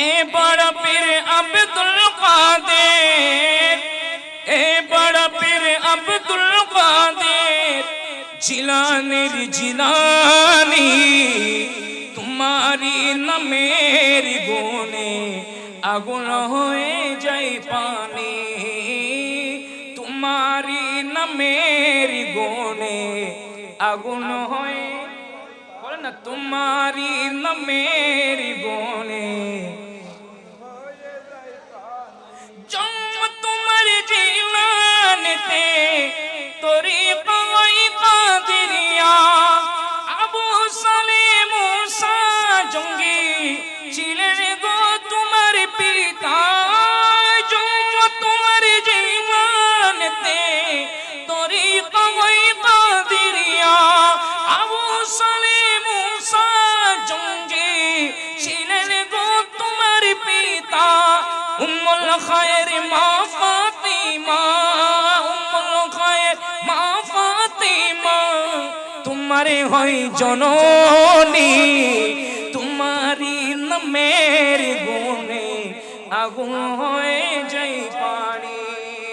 এ বড় পীর আব্দুল কাদের এ বড় পীর আব্দুল কাদের, জিলানির জিলানি তোমারি নামের গুণে আগুন হয়ে যায় পানি তোমারি নামের গুণে আগুন হয়ে বলে না তোমারি নামের খায়ের মা তোমারে হই জননী তোমারি নামের গুণে আগুন হয়ে যাই পানি